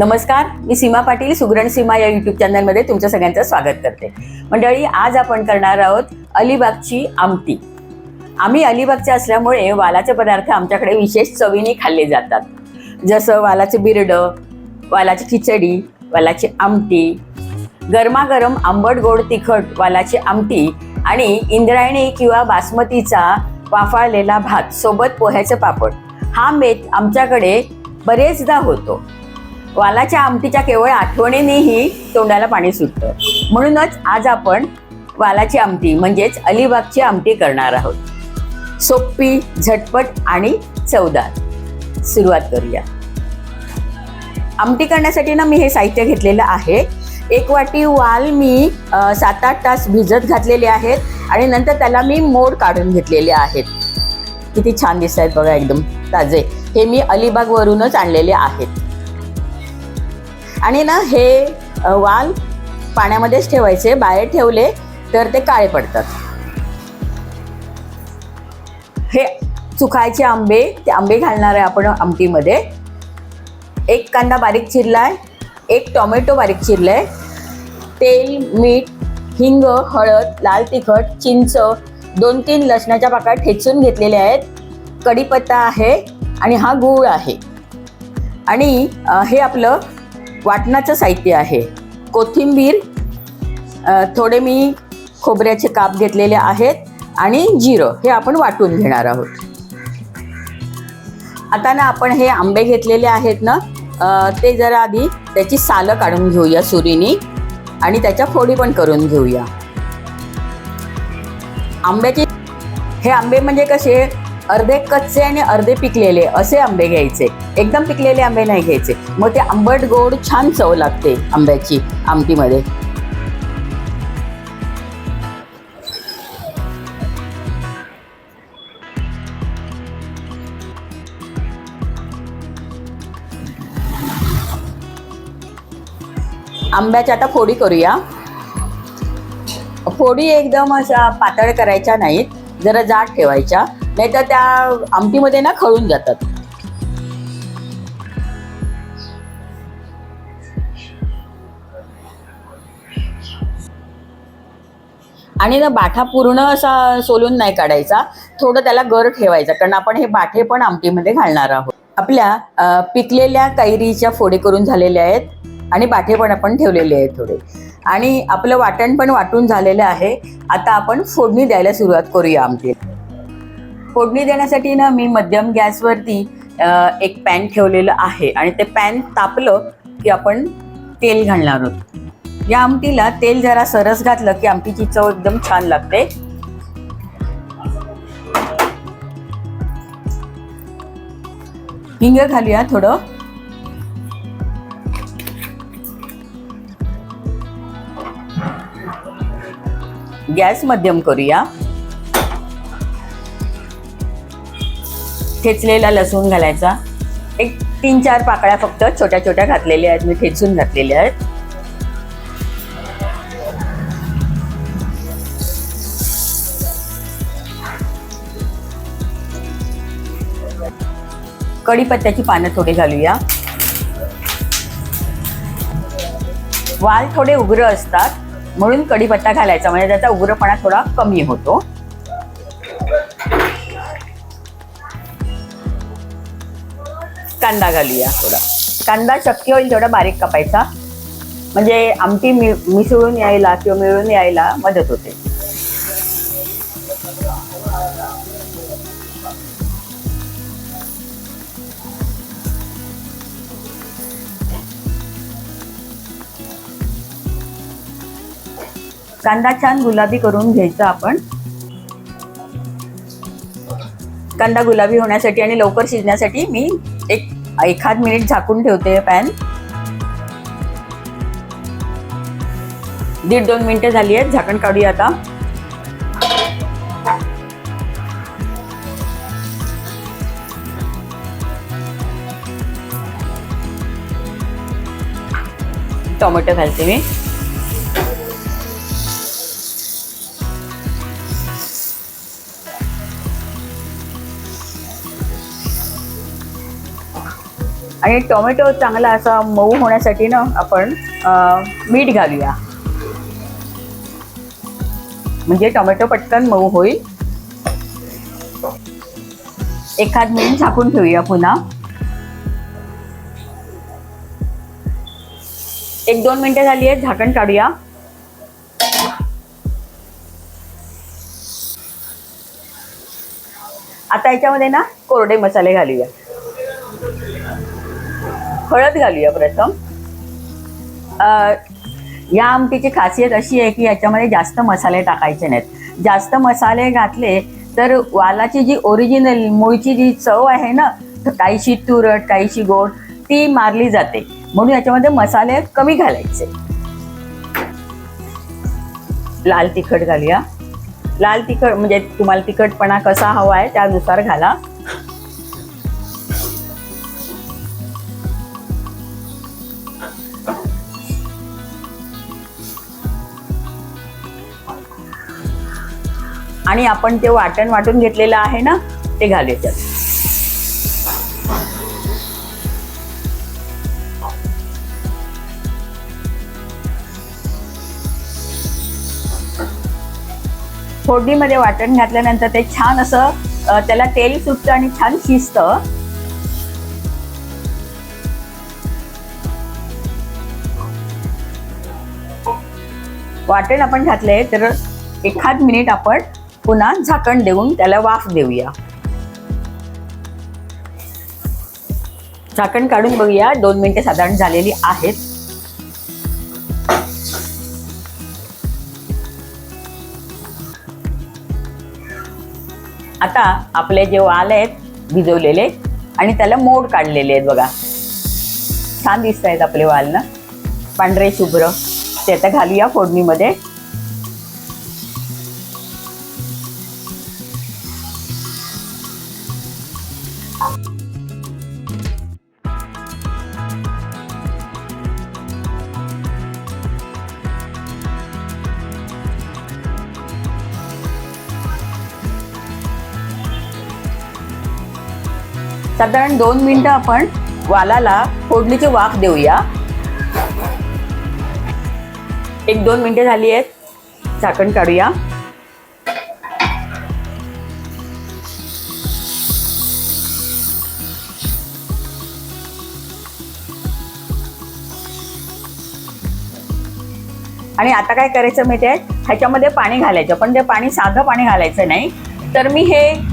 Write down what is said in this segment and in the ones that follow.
नमस्कार मी सीमा पाटील सुगरण सीमा या युट्यूब चॅनलमध्ये तुमच्या सगळ्यांचं स्वागत करते. मंडळी आज आपण करणार आहोत अलिबागची आमटी. आम्ही अलिबागच्या असल्यामुळे वालाचे पदार्थ आमच्याकडे विशेष चवीने खाल्ले जातात. जसं वालाचं बिरडं वालाची खिचडी वालाची आमटी गरमागरम आंबट गोड तिखट वालाची आमटी आणि इंद्रायणी किंवा बासमतीचा वाफाळलेला भात सोबत पोह्याचं पापड. हा मेत आमच्याकडे बरेचदा होतो. वालाच्या आमटीच्या केवळ आठवणीनेही तोंडाला पाणी सुटतं. म्हणूनच आज आपण वालाची आमटी म्हणजेच अलिबागची आमटी करणार आहोत. सोपी झटपट आणि चवदार. सुरुवात करूया. आमटी करण्यासाठी ना मी हे साहित्य घेतलेलं आहे. एक वाटी वाल मी सात आठ तास भिजत घातलेले आहेत आणि नंतर त्याला मी मोड काढून घेतलेले आहेत. किती छान दिसत आहेत बघा एकदम ताजे. हे मी अलिबागवरूनच आणलेले आहेत. आणि ना हे वाल पाण्यामध्येच ठेवायचे बाहेर ठेवले तर ते काळे पडतात. हे चुकायचे आंबे ते आंबे घालणार आहे आपण आमटीमध्ये. एक कांदा बारीक चिरलाय एक टोमॅटो बारीक चिरलाय. तेल मीठ हिंग हळद लाल तिखट चिंच दोन तीन लसणाच्या पाकात ठेचून घेतलेल्या आहेत. कढीपत्ता आहे आणि हा गूळ आहे. आणि हे आपलं वाटणाचं साहित्य आहे. कोथिंबीर थोडे मी खोबऱ्याचे काप घेतलेले आहेत आणि जिरं हे आपण वाटून घेणार आहोत. आता ना आपण हे आंबे घेतलेले आहेत ना ते जरा आधी त्याची सालं काढून घेऊया सुरीनी आणि त्याच्या फोडी पण करून घेऊया. आंब्याचे हे आंबे म्हणजे कसे अर्धे कच्चे आणि अर्धे पिकलेले असे आंबे घ्यायचे. एकदम पिकलेले आंबे नाही घ्यायचे. मग ते आंबट गोड छान चव लागते आंब्याची आमटीमध्ये. आंब्याच्या आता फोडी करूया. फोडी एकदम अशा पातळ करायच्या नाहीत. जरा जाड ठेवायच्या. नाही तर त्या आमटीमध्ये ना खळून जातात. आणि ना बाठा पूर्ण असा सोलून नाही काढायचा थोडं त्याला गर ठेवायचा कारण आपण हे बाठे पण आमटीमध्ये घालणार आहोत. आपल्या पिकलेल्या कैरीच्या फोडी करून झालेल्या आहेत आणि बाठे पण आपण ठेवलेले आहेत थोडे. आणि आपलं वाटण पण वाटून झालेलं आहे. आता आपण फोडणी द्यायला सुरुवात करूया आमटी फोडणी देण्यासाठी ना मी मध्यम गॅसवरती एक पॅन ठेवलेलं आहे. आणि ते पॅन तापलं की आपण तेल घालणार आहोत. या आमटीला तेल जरा सरस घातलं की आमटीची चव एकदम छान लागते. हिंग घालूया थोडं. गॅस मध्यम करूया. ठेचलेला लसूण घालायचा. एक तीन चार पाकळ्या फक्त छोट्या छोट्या घातलेल्या आहेत. मी ठेचून घातलेल्या आहेत. कढीपत्त्याची पानं थोडी घालूया. वाल थोडे उग्र असतात. म्हणून कढीपत्ता घालायचा. म्हणजे त्याचा उग्रपणा थोडा कमी होतो. कांदा घालूया थोडा. कांदा शक्य होईल तेवढा बारीक कापायचा. म्हणजे आमटी मि मिसळून यायला किंवा मिळून यायला मदत होते. कांदा छान गुलाबी करून घ्यायचा आपण. कांदा गुलाबी होण्यासाठी आणि लवकर शिजण्यासाठी मी एक एखाद मिनिट झाकून ठेवते पॅन. दीड दोन मिनिटं झाली आहेत झाकण काढूया आता. टोमॅटो घालते मी. आणि टोमॅटो चांगला असा मऊ होण्यासाठी ना आपण मीठ घालूया. म्हणजे टोमॅटो पटकन मऊ होईल. एखाद मिनिट झाकून ठेवूया पुन्हा. एक दोन मिनिटं झाली आहेत झाकण काढूया. आता याच्यामध्ये ना कोरडे मसाले घालूया. हळद घालूया प्रथम. या आमटीची खासियत अशी आहे की याच्यामध्ये जास्त मसाले टाकायचे नाहीत. जास्त मसाले घातले तर वालाची जी ओरिजिनल मूळची जी चव आहे ना तर काहीशी तुरट काहीशी गोड ती मारली जाते. म्हणून याच्यामध्ये मसाले कमी घालायचे. लाल तिखट घालूया. लाल तिखट म्हणजे तुम्हाला तिखटपणा कसा हवा आहे त्यानुसार घाला. आणि आपण ते वाटण वाटून घेतलेलं आहे ना ते घालूया फोडणीमध्ये वाटण घातल्यानंतर ते छान असं त्याला तेल सुटतं आणि छान शिजतं. वाटण आपण घातलंय तर एखाद मिनिट आपण पुन्हा झाकण देऊन त्याला वाफ देऊया. झाकण काढून बघूया दोन मिनिटे साधारण झालेली आहेत. आता आपले जे वाल आहेत भिजवलेले आणि त्याला मोड काढलेले आहेत बघा. छान दिसत आहेत आपले वाल ना. पांढरे शुभ्र. ते आता घालूया फोडणीमध्ये. साधारण दोन मिनिटं आपण वालाला फोडणीची वाफ देऊया. एक दोन मिनिटं झाली आहेत. झाकण काढूया. आणि आता काय करायचं माहिती आहे? ह्याच्यामध्ये पाणी घालायचं. पण ते पाणी साधं पाणी घालायचं नाही. तर मी हे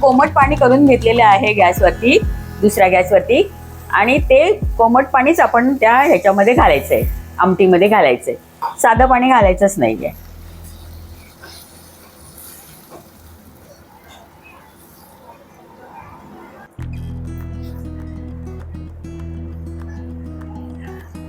कोमट पाणी करून घेतलेले आहे गॅसवरती दुसऱ्या गॅसवरती. आणि ते कोमट पाणीच आपण त्या ह्याच्यामध्ये घालायचं आहे आमटीमध्ये घालायचं आहे साधं पाणी घालायचंच नाही आहे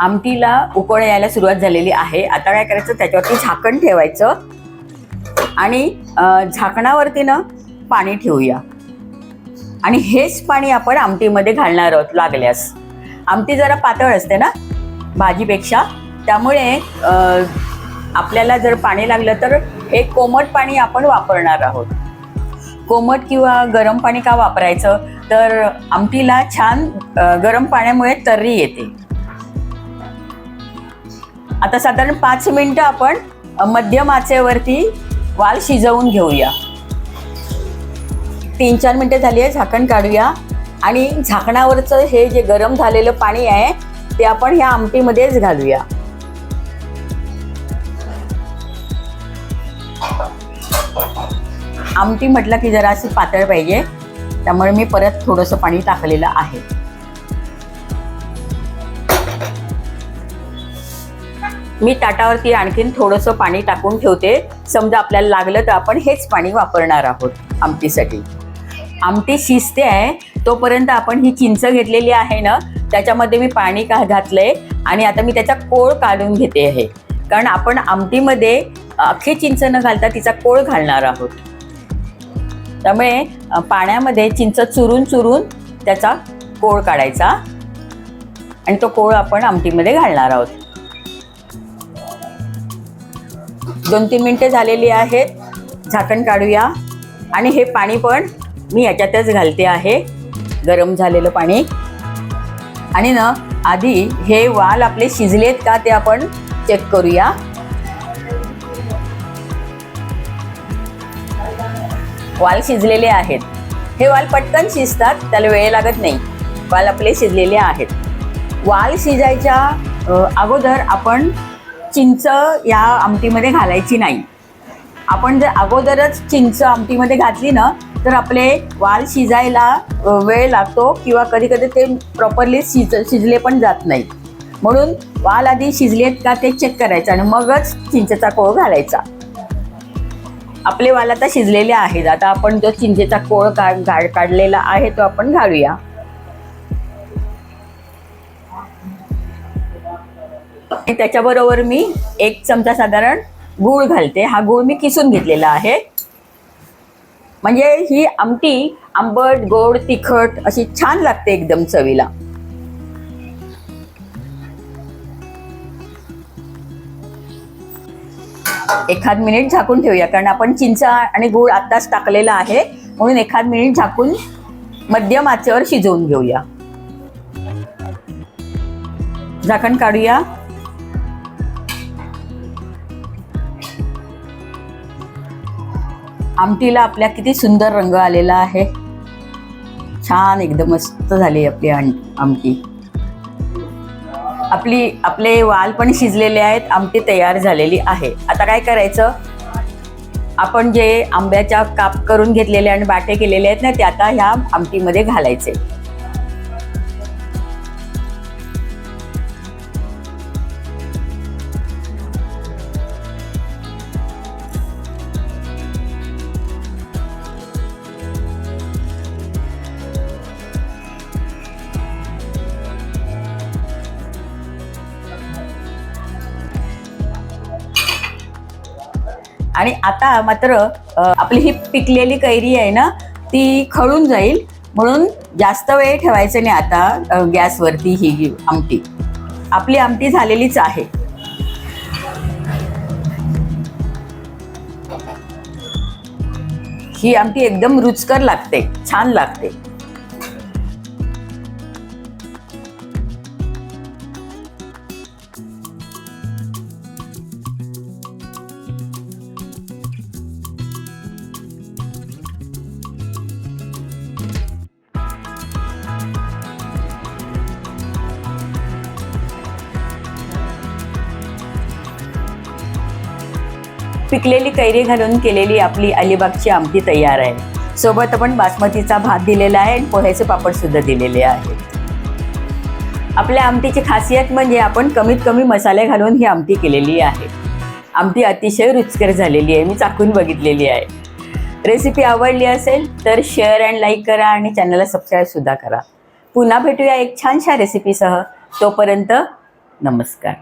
आमटीला उकळ यायला सुरुवात झालेली आहे. आता काय करायचं? त्याच्यावरती झाकण ठेवायचं. आणि झाकणावरती ना पाणी ठेवूया. आणि हेच पाणी आपण आमटीमध्ये घालणार आहोत लागल्यास. आमटी जरा पातळ असते ना भाजीपेक्षा. त्यामुळे आपल्याला जर पाणी लागलं तर हे कोमट पाणी आपण वापरणार आहोत. कोमट किंवा गरम पाणी का वापरायचं? तर आमटीला छान गरम पाण्यामुळे तर्री येते. आता साधारण पाच मिनिटं आपण मध्यम आचेवरती वाल शिजवून घेऊया. तीन चार मिनिटं झाली आहे झाकण काढूया. आणि झाकणावरचं हे जे गरम झालेलं पाणी आहे ते आपण ह्या आमटीमध्येच घालूया. आमटी म्हटलं की जरा अशी पातळ पाहिजे त्यामुळे मी परत थोडंसं पाणी टाकलेलं आहे. मी ताटावरती आणखीन थोडंसं पाणी टाकून ठेवते. समजा आपल्याला लागलं तर आपण हेच पाणी वापरणार आहोत आमटीसाठी. आमटी शिजते आहे तोपर्यंत आपण ही चिंच घेतलेली आहे ना त्याच्यामध्ये मी पाणी का घातलंय आणि आता मी त्याचा कोळ काढून घेते आहे. कारण आपण आमटीमध्ये अख्खी चिंच न घालता तिचा कोळ घालणार आहोत. त्यामुळे पाण्यामध्ये चिंच चुरून चुरून त्याचा कोळ काढायचा आणि तो कोळ आपण आमटीमध्ये घालणार आहोत. दोन तीन मिनटं झालेली आहेत झाकण काढूया आणि हे पाणी पण मी याच्यातच घालते आहे. गरम झालेलं पाणी. आणि ना आधी हे वाल आपले शिजलेत का ते आपण चेक करूया. वाल शिजलेले आहेत. हे वाल पटकन शिजतात त्याला वेळ लागत नाही. वाल आपले शिजलेले आहेत. वाल शिजायच्या अगोदर आपण चिंच या आमटीमध्ये घालायची नाही. आपण जर अगोदरच चिंच आमटीमध्ये घातली ना तर आपले वाल शिजायला वेळ लागतो किंवा कधी कधी ते प्रॉपरली शिज शिजले पण जात नाही म्हणून वाल आधी शिजलेत का ते चेक करायचं आणि मगच चिंचेचा कोळ घालायचा. आपले वाल आता शिजलेले आहेत. आता आपण जो चिंचेचा कोळ का काढलेला आहे तो आपण घालूया. त्याच्याबरोबर मी एक चमचा साधारण गूळ घालते. हा गूळ मी किसून घेतलेला आहे. म्हणजे ही आमटी आंबट गोड तिखट अशी छान लागते एकदम चवीला. एखाद मिनिट झाकून ठेवूया कारण आपण चिंच आणि गूळ आत्ताच टाकलेला आहे म्हणून एखाद मिनिट झाकून मध्यम आचेवर शिजवून घेऊया. झाकण काढूया. आमटीला आपल्या किती सुंदर रंग आलेला आहे. छान एकदम मस्त झाली आपली आमटी. आपली आपले वाल पण शिजलेले आहेत आमटी तयार झालेली आहे. आता काय करायचं? आपण जे आंब्याच्या काप करून घेतलेले आणि बाटे केलेले आहेत ना ते आता ह्या आमटीमध्ये घालायचे. आणि आता मात्र आपली ही पिकलेली कैरी आहे ना ती खळून जाईल. म्हणून जास्त वेळ ठेवायचं नाही आता गॅसवरती ही आमटी. आपली आमटी झालेलीच आहे. ही आमटी एकदम रुचकर लागते छान लागते. पिकलेली कैरी घालून केलेली आपली अलिबागची आमटी तयार आहे. सोबत आपण बासमतीचा भात दिलेला आहे आणि पोह्याचे पापड सुद्धा दिलेले आहेत. आपल्या आमटीची खासियत म्हणजे आपण कमीत कमी मसाले घालून ही आमटी केलेली आहे. आमटी अतिशय रुचकर झालेली आहे. मी चाकून बघितलेली आहे. रेसिपी आवडली असेल तर शेअर अँड लाईक करा आणि चॅनलला सबस्क्राईबसुद्धा करा. पुन्हा भेटूया एक छानशा रेसिपीसह तोपर्यंत नमस्कार.